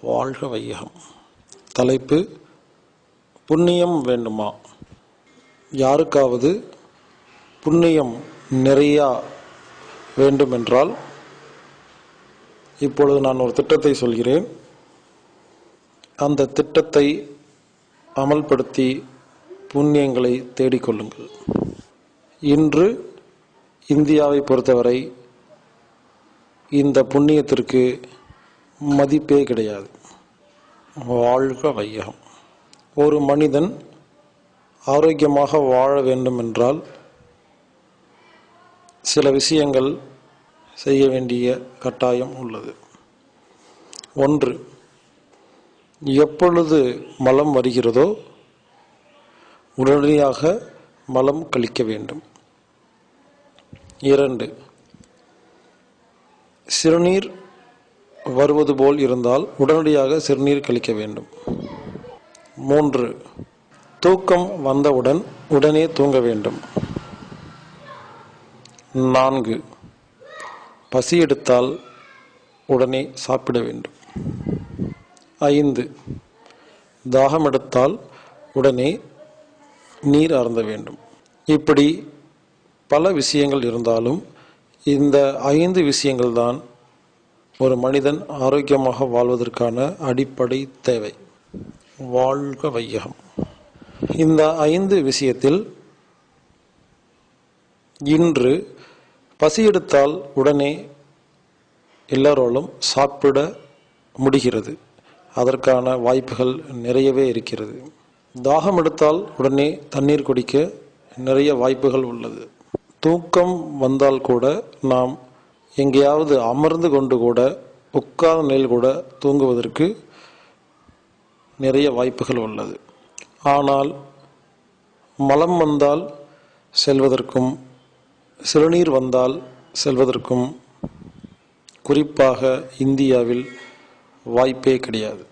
வாழ்க வையகம். தலைப்பு புண்ணியம் வேண்டுமா? யாருக்காவது புண்ணியம் நிறையா வேண்டுமென்றால் இப்பொழுது நான் ஒரு திட்டத்தை சொல்கிறேன். அந்த திட்டத்தை அமல்படுத்தி புண்ணியங்களை தேடிக்கொள்ளுங்கள் இன்று இந்தியாவை பொறுத்தவரை இந்த புண்ணியத்திற்கு மதிப்பே கிடையாது. வாழ்க வையகம். ஒரு மனிதன் ஆரோக்கியமாக வாழ வேண்டும் என்றால் சில விஷயங்கள் செய்ய வேண்டிய கட்டாயம் உள்ளது. ஒன்று எப்பொழுது மலம் வருகிறதோ உடனடியாக மலம் கழிக்க வேண்டும். இரண்டு சிறுநீர் வருவது போல் இருந்தால் உடனடியாக சிறுநீர் கழிக்க வேண்டும். மூன்று தூக்கம் வந்தவுடன் உடனே தூங்க வேண்டும். நான்கு பசி எடுத்தால் உடனே சாப்பிட வேண்டும். ஐந்து தாகம் எடுத்தால் உடனே நீர் அருந்த வேண்டும். இப்படி பல விஷயங்கள் இருந்தாலும் இந்த ஐந்து விஷயங்கள் தான் ஒரு மனிதன் ஆரோக்கியமாக வாழ்வதற்கான அடிப்படை தேவை. வாழ்க வையகம். இந்த ஐந்து விஷயத்தில் இன்று பசி எடுத்தால் உடனே எல்லாரோலும் சாப்பிட முடிகிறது. அதற்கான வாய்ப்புகள் நிறையவே இருக்கிறது. தாகம் எடுத்தால் உடனே தண்ணீர் குடிக்க நிறைய வாய்ப்புகள் உள்ளது. தூக்கம் வந்தால் கூட நாம் எங்கேயாவது அமர்ந்து கொண்டு கூட உட்கார்ந்த நிலையில் கூட தூங்குவதற்கு நிறைய வாய்ப்புகள் உள்ளது. ஆனால் மலம் வந்தால் செல்வதற்கும் சிறுநீர் வந்தால் செல்வதற்கும் குறிப்பாக இந்தியாவில் வாய்ப்பே கிடையாது.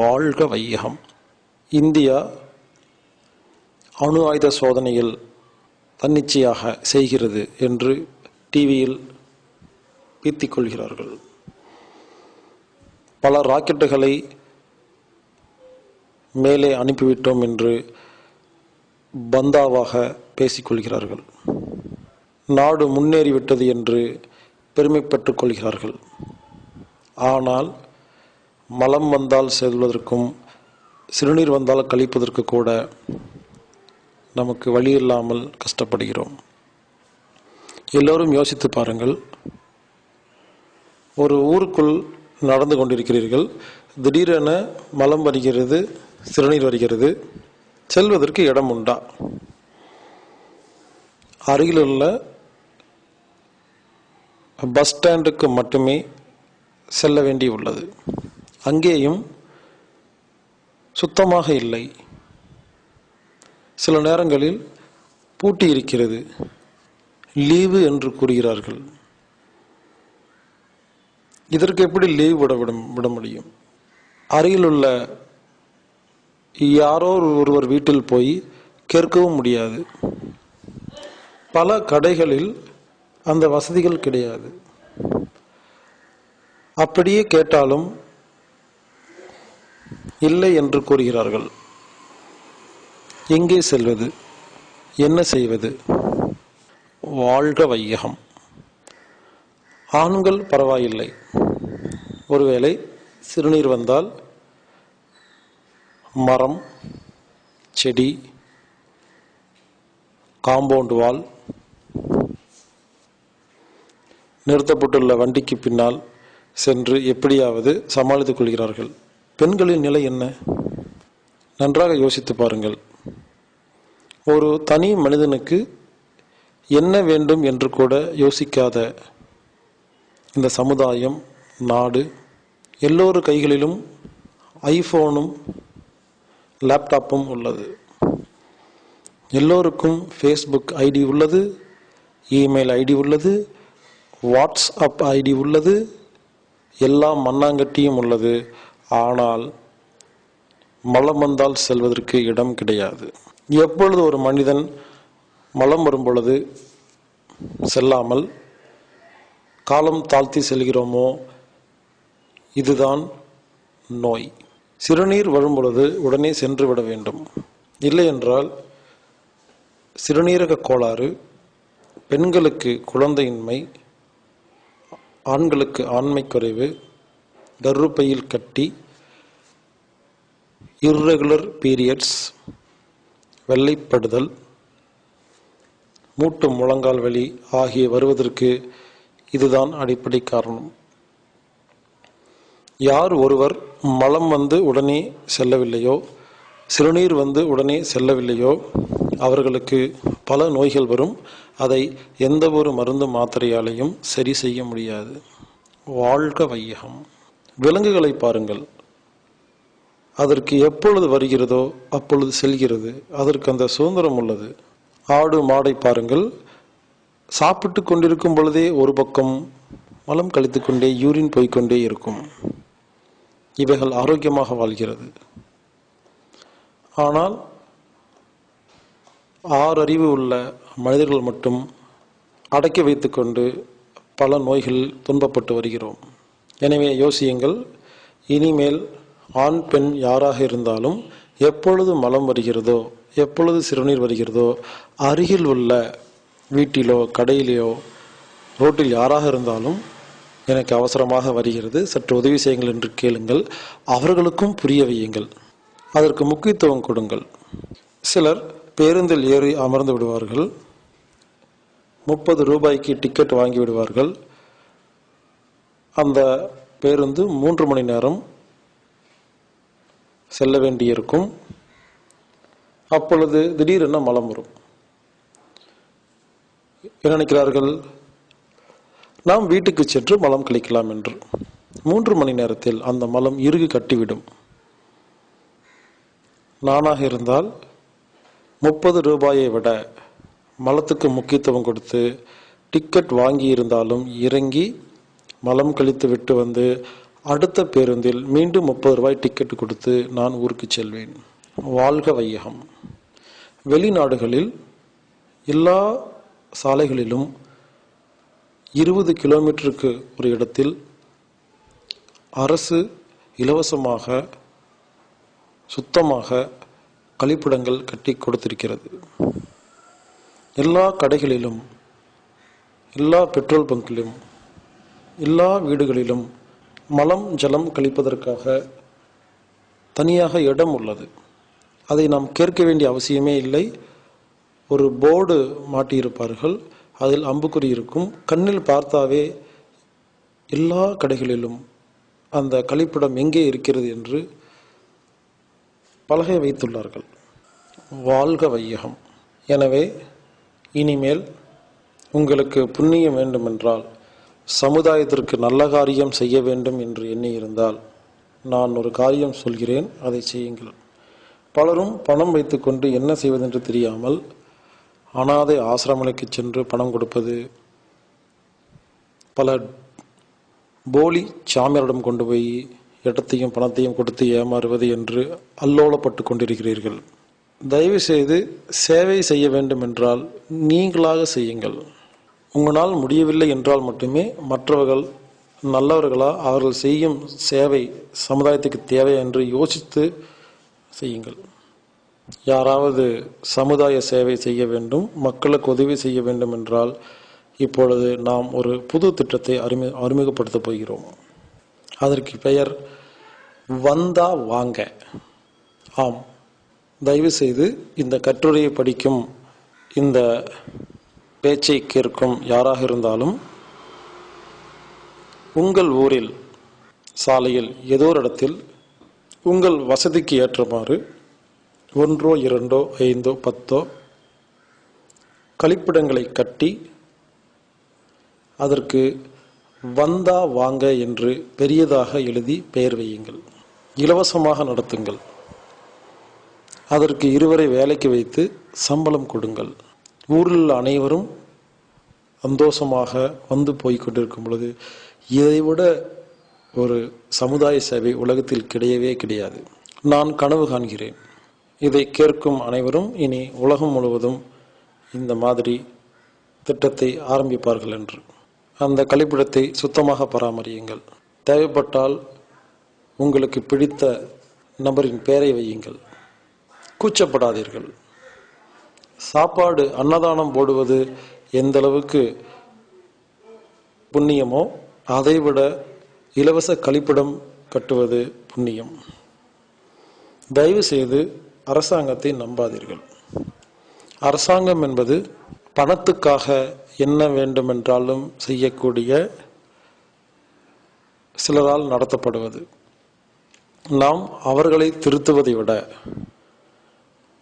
வாழ்க வையகம். இந்தியா அணு ஆயுத சோதனையில் தன்னிச்சையாக செய்கிறது என்று டிவியில் பீத்திக் கொள்கிறார்கள் பல ராக்கெட்டுகளை மேலே அனுப்பிவிட்டோம் என்று பந்தாவாக பேசிக்கொள்கிறார்கள். நாடு முன்னேறிவிட்டது என்று பெருமைப்பட்டுக் கொள்கிறார்கள். ஆனால் மலம் வந்தால் செல்வதற்கும் சிறுநீர் வந்தால் கழிப்பதற்கு கூட நமக்கு வழி இல்லாமல் கஷ்டப்படுகிறோம். எல்லோரும் யோசித்து பாருங்கள் ஒரு ஊருக்குள் நடந்து கொண்டிருக்கிறீர்கள். திடீரென மலம் வருகிறது சிறுநீர் வருகிறது செல்வதற்கு இடம் உண்டா? அருகிலுள்ள பஸ் ஸ்டாண்டுக்கு மட்டுமே செல்ல வேண்டி உள்ளது. அங்கேயும் சுத்தமாக இல்லை. சில நேரங்களில் பூட்டி இருக்கிறது. லீவு என்று கூறுகிறார்கள். இதற்கு எப்படி லீவ் விட விட விட முடியும்? அருகிலுள்ள யாரோ ஒருவர் வீட்டில் போய் கேட்கவும் முடியாது. பல கடைகளில் அந்த வசதிகள் கிடையாது. அப்படியே கேட்டாலும் இல்லை என்று கூறுகிறார்கள். எங்கே செல்வது? என்ன செய்வது? வாழ்க வையகம். ஆண்கள் பரவாயில்லை. ஒருவேளை சிறுநீர் வந்தால் மரம் செடி காம்பவுண்ட் வால் நிறுத்தப்பட்டுள்ள வண்டிக்கு பின்னால் சென்று எப்படியாவது சமாளித்துக் கொள்கிறார்கள். பெண்களின் நிலை என்ன? நன்றாக யோசித்து பாருங்கள். ஒரு தனி மனிதனுக்கு என்ன வேண்டும் என்று கூட யோசிக்காத இந்த சமுதாயம் நாடு எல்லோரு கைகளிலும் ஐஃபோனும் லேப்டாப்பும் உள்ளது. எல்லோருக்கும் ஃபேஸ்புக் ஐடி உள்ளது இமெயில் ஐடி உள்ளது வாட்ஸ்அப் ஐடி உள்ளது எல்லாம் மண்ணாங்கட்டியும் உள்ளது. ஆனால் மலம் வந்தால் செல்வதற்கு இடம் கிடையாது. எப்பொழுது ஒரு மனிதன் மலம் வரும் பொழுது செல்லாமல் காலம் தாழ்த்தி செல்கிறோமோ இதுதான் நோய். சிறுநீர் வரும்பொழுது உடனே சென்று விட வேண்டும். இல்லை என்றால் சிறுநீரக கோளாறு பெண்களுக்கு குழந்தையின்மை ஆண்களுக்கு ஆண்மை குறைவு கர்ப்பையில் கட்டி இர்ரெகுலர் பீரியட்ஸ் வெள்ளைப்படுதல் மூட்டு முழங்கால் வலி ஆகிய வருவதற்கு இதுதான் அடிப்படை காரணம். யார் ஒருவர் மலம் வந்து உடனே செல்லவில்லையோ சிறுநீர் வந்து உடனே செல்லவில்லையோ அவர்களுக்கு பல நோய்கள் வரும். அதை எந்த ஒரு மருந்து மாத்திரையாலையும் சரி செய்ய முடியாது. வாழ்க வையகம். விலங்குகளை பாருங்கள். அதற்கு எப்பொழுது வருகிறதோ அப்பொழுது செல்கிறது. அதற்கு அந்த சுதந்திரம் உள்ளது. ஆடு மாடை பாருங்கள். சாப்பிட்டு கொண்டிருக்கும் பொழுதே ஒரு பக்கம் மலம் கழித்து கொண்டே யூரின் போய்க்கொண்டே இருக்கும். இவைகள் ஆரோக்கியமாக வாழ்கிறது. ஆனால் ஆறறிவு உள்ள மனிதர்கள் மட்டும் அடக்கி வைத்துக்கொண்டு பல நோய்கள் துன்பப்பட்டு வருகிறோம். எனவே யோசியுங்கள் இனிமேல் ஆண் பெண் யாராக இருந்தாலும் எப்பொழுது மலம் வருகிறதோ எப்பொழுது சிறுநீர் வருகிறதோ அருகில் உள்ள வீட்டிலோ கடையிலையோ ரோட்டில் யாராக இருந்தாலும் எனக்கு அவசரமாக வருகிறது. சற்று உதவி செய்யுங்கள் என்று கேளுங்கள். அவர்களுக்கும் புரிய வையுங்கள். அதற்கு முக்கியத்துவம் கொடுங்கள். சிலர் பேருந்தில் ஏறி அமர்ந்து விடுவார்கள். முப்பது ரூபாய்க்கு டிக்கெட் வாங்கி விடுவார்கள். அந்த பேருந்து மூன்று மணி நேரம் செல்ல வேண்டியிருக்கும். அப்பொழுது திடீரென மலம் வரும். என்ன நினைக்கிறார்கள்? நாம் வீட்டுக்கு சென்று மலம் கழிக்கலாம் என்று. மூன்று மணி நேரத்தில் அந்த மலம் இறுகு கட்டிவிடும். நானாக இருந்தால் முப்பது ரூபாயை விட மலத்துக்கு முக்கியத்துவம் கொடுத்து டிக்கெட் வாங்கி இருந்தாலும் இறங்கி மலம் கழித்து விட்டு வந்து அடுத்த பேருந்தில் மீண்டும் முப்பது ரூபாய் டிக்கெட் கொடுத்து நான் ஊருக்கு செல்வேன். வாழ்க வையகம். வெளிநாடுகளில் எல்லா சாலைகளிலும் இருபது கிலோமீட்டருக்கு ஒரு இடத்தில் அரசு இலவசமாக சுத்தமாக கழிப்பிடங்கள் கட்டி கொடுத்திருக்கிறது. எல்லா கடைகளிலும் எல்லா பெட்ரோல் பங்கிலும் எல்லா வீடுகளிலும் மலம் ஜலம் கழிப்பதற்காக தனியாக இடம் உள்ளது. அதை நாம் கேட்க வேண்டிய அவசியமே இல்லை. ஒரு போர்டு மாட்டியிருப்பார்கள். அதில் அம்புக்குறி இருக்கும். கண்ணில் பார்த்தாவே எல்லா கடைகளிலும் அந்த கழிப்பிடம் எங்கே இருக்கிறது என்று பலகை வைத்துள்ளார்கள். வாழ்க வையகம். எனவே இனிமேல் உங்களுக்கு புண்ணியம் வேண்டுமென்றால் சமுதாயத்திற்கு நல்ல காரியம் செய்ய வேண்டும் என்று எண்ணியிருந்தால் நான் ஒரு காரியம் சொல்கிறேன் அதை செய்யுங்கள் பலரும் பணம் வைத்துக்கொண்டு என்ன செய்வதென்று தெரியாமல் அனாதை ஆசிரமங்களுக்கு சென்று பணம் கொடுப்பது பல போலி சாமியாரிடம் கொண்டு போய் இடத்தையும் பணத்தையும் கொடுத்து ஏமாறுவது என்று அல்லோலப்பட்டு கொண்டிருக்கிறீர்கள். தயவு செய்து சேவை செய்ய வேண்டும் என்றால் நீங்களாக செய்யுங்கள். உங்களால் முடியவில்லை என்றால் மட்டுமே மற்றவர்கள் நல்லவர்களா அவர்கள் செய்யும் சேவை சமுதாயத்துக்கு தேவை என்று யோசித்து செய்யுங்கள். யாராவது சமுதாய சேவை செய்ய வேண்டும் மக்களுக்கு உதவி செய்ய வேண்டும் என்றால் இப்பொழுது நாம் ஒரு புது திட்டத்தை அறிமு அறிமுகப்படுத்தப் போகிறோம். அதற்கு பெயர் வந்தா வாங்க. ஆம். தயவு செய்து இந்த கட்டுரையை படிக்கும் இந்த பேச்சை கேட்கும் யாராக இருந்தாலும் உங்கள் ஊரில் சாலையில் ஏதோ ஒரு இடத்தில் உங்கள் வசதிக்கு ஏற்றமாறு ஒன்றோ இரண்டோ ஐந்தோ பத்தோ கழிப்பிடங்களை கட்டி அதற்கு வந்தா வாங்க என்று பெரியதாக எழுதி பெயர் வையுங்கள். இலவசமாக நடத்துங்கள். அதற்கு இருவரை வேலைக்கு வைத்து சம்பளம் கொடுங்கள். ஊரில் அனைவரும் சந்தோஷமாக வந்து போய்கொண்டிருக்கும் பொழுது இதைவிட ஒரு சமுதாய சேவை உலகத்தில் கிடையவே கிடையாது. நான் கனவு காண்கிறேன். இதை கேட்கும் அனைவரும் இனி உலகம் முழுவதும் இந்த மாதிரி திட்டத்தை ஆரம்பிப்பார்கள் என்று. அந்த கழிப்பிடத்தை சுத்தமாக பராமரியுங்கள். தேவைப்பட்டால் உங்களுக்கு பிடித்த நபரின் பெயரை வையுங்கள். கூச்சப்படாதீர்கள். சாப்பாடு அன்னதானம் போடுவது எந்த அளவுக்கு புண்ணியமோ அதைவிட இலவச கழிப்பிடம் கட்டுவது புண்ணியம். தயவு செய்து அரசாங்கத்தை நம்பாதீர்கள். அரசாங்கம் என்பது பணத்துக்காக என்ன வேண்டுமென்றாலும் செய்யக்கூடிய சிலரால் நடத்தப்படுவது. நாம் அவர்களை திருத்துவதை விட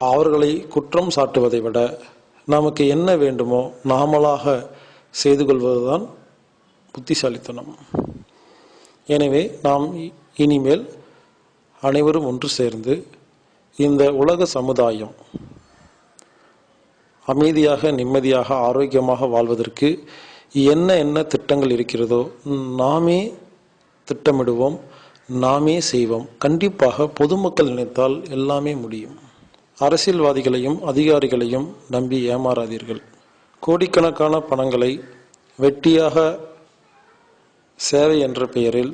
அவர்களை குற்றம் சாட்டுவதை விட நமக்கு என்ன வேண்டுமோ நாமளாக செய்து கொள்வதுதான் புத்திசாலித்தனம். எனவே நாம் இனிமேல் அனைவரும் ஒன்று சேர்ந்து இந்த உலக சமுதாயம் அமைதியாக நிம்மதியாக ஆரோக்கியமாக வாழ்வதற்கு என்ன என்ன திட்டங்கள் இருக்கிறதோ நாமே திட்டமிடுவோம் நாமே செய்வோம். கண்டிப்பாக பொதுமக்கள் நினைத்தால் எல்லாமே முடியும். அரசியல்வாதிகளையும் அதிகாரிகளையும் நம்பி ஏமாறாதீர்கள். கோடிக்கணக்கான பணங்களை வெட்டியாக சேவை என்ற பெயரில்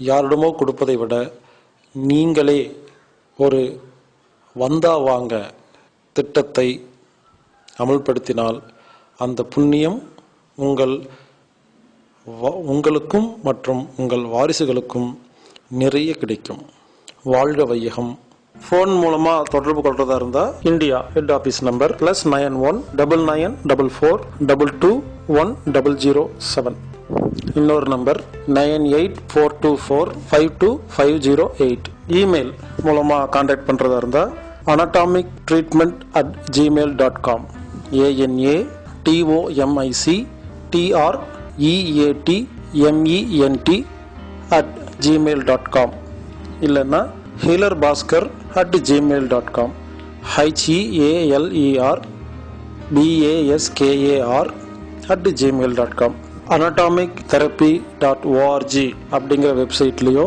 யாரிடமோ கொடுப்பதை விட நீங்களே ஒரு வந்தா வாங்க திட்டத்தை அமல்படுத்தினால் அந்த புண்ணியம் உங்கள் வா- உங்களுக்கும் மற்றும் உங்கள் வாரிசுகளுக்கும் நிறைய கிடைக்கும். வாழ்க வையகம். ஃபோன் மூலமாக தொடர்பு கொள்றதா இருந்தால் India head office number plus nine one double nine double four double two one double zero seven இன்னொரு number nine eight four two four five two five zero eight email மூலமாக காண்டாக்ட் பண்ணுறதா இருந்தால் anatomic treatment at Gmail dot com A N A T O M I C T R E A T M E N T at Gmail dot com இல்லைன்னா healer Bhaskar at Gmail dot com H E A L E R B A S K A R at Gmail dot com anatomic therapy dot O R G அப்படிங்கிற வெப்சைட்லேயோ